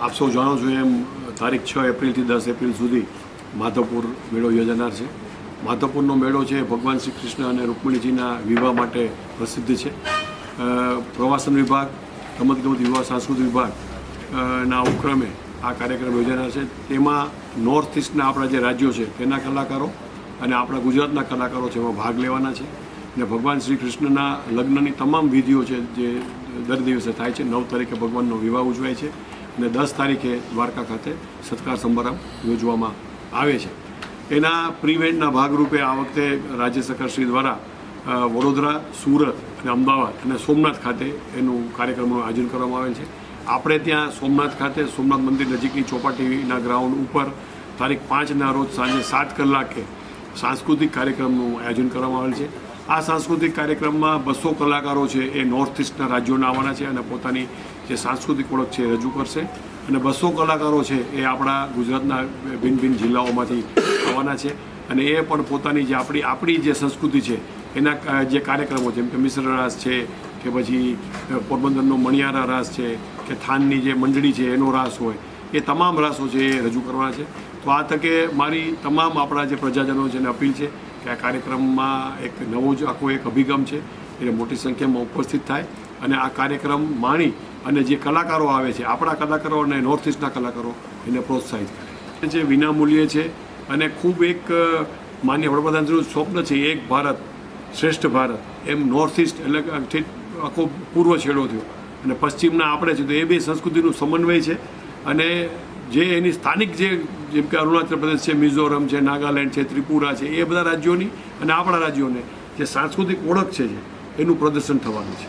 આપ સૌ જાણો છો એમ તારીખ છ એપ્રિલથી દસ એપ્રિલ સુધી માધવપુર મેળો યોજાનાર છે. માધવપુરનો મેળો છે ભગવાન શ્રી કૃષ્ણ અને રૂકમણીજીના વિવાહ માટે પ્રસિદ્ધ છે. પ્રવાસન વિભાગ રમતગમત વિવાહ, સાંસ્કૃતિક વિભાગ ના ઉપક્રમે આ કાર્યક્રમ યોજાનાર છે. તેમાં નોર્થ ઇસ્ટના આપણા જે રાજ્યો છે તેના કલાકારો અને આપણા ગુજરાતના કલાકારો છે એમાં ભાગ લેવાના છે. ને ભગવાન શ્રી કૃષ્ણના લગ્નની તમામ વિધિઓ છે જે દર દિવસે થાય છે. નવ તારીખે ભગવાનનો વિવાહ ઉજવાય છે. અને દસ તારીખે દ્વારકા ખાતે સત્કાર સમારંભ યોજવામાં આવે છે. એના પ્રિવેન્ટના ભાગરૂપે આ વખતે રાજ્ય સરકારશ્રી દ્વારા વડોદરા, સુરત અને અમદાવાદ અને સોમનાથ ખાતે એનું કાર્યક્રમનું આયોજન કરવામાં આવેલ છે. આપણે ત્યાં સોમનાથ ખાતે, સોમનાથ મંદિર નજીકની ચોપાટીના ગ્રાઉન્ડ ઉપર તારીખ પાંચના રોજ સાંજે સાત કલાકે સાંસ્કૃતિક કાર્યક્રમનું આયોજન કરવામાં આવેલ છે. આ સાંસ્કૃતિક કાર્યક્રમમાં બસો કલાકારો છે, એ નોર્થ ઇસ્ટના રાજ્યોના આવવાના છે અને પોતાની જે સાંસ્કૃતિક ઓળખ છે રજૂ કરશે. અને બસો કલાકારો છે, એ આપણા ગુજરાતના ભિન્ન ભિન્ન જિલ્લાઓમાંથી આવવાના છે. અને એ પણ પોતાની જે આપણી આપણી જે સંસ્કૃતિ છે, એના જે કાર્યક્રમો જેમ કે મિશ્ર રાસ છે, કે પછી પોરબંદરનો મણિયારા રાસ છે, કે થાનની જે મંડળી છે, એનો રાસ હોય એ તમામ રાસો છે એ રજૂ કરવાના છે. તો આ તકે મારી તમામ આપણા જે પ્રજાજનો છે એને અપીલ છે કે આ કાર્યક્રમમાં એક નવો જ આખો એક અભિગમ છે. એટલે મોટી સંખ્યામાં ઉપસ્થિત થાય અને આ કાર્યક્રમ માણી અને જે કલાકારો આવે છે, આપણા કલાકારો અને નોર્થ ઇસ્ટના કલાકારો એને પ્રોત્સાહિત કરે. જે વિનામૂલ્યે છે અને ખૂબ એક માન્ય વડાપ્રધાનશ્રીનું સ્વપ્ન છે એક ભારત, શ્રેષ્ઠ ભારત. એમ નોર્થ ઇસ્ટ એટલે આખો પૂર્વ છેડો થયો. અને પશ્ચિમના આપણે છે તો એ બે સંસ્કૃતિનું સમન્વય છે. અને જે એની સ્થાનિક જે, જેમ કે અરુણાચલ પ્રદેશ છે, મિઝોરમ છે, નાગાલેન્ડ છે, ત્રિપુરા છે, એ બધા રાજ્યોની અને આપણા રાજ્યોને જે સાંસ્કૃતિક ઓળખ છે એનું પ્રદર્શન થવાનું છે.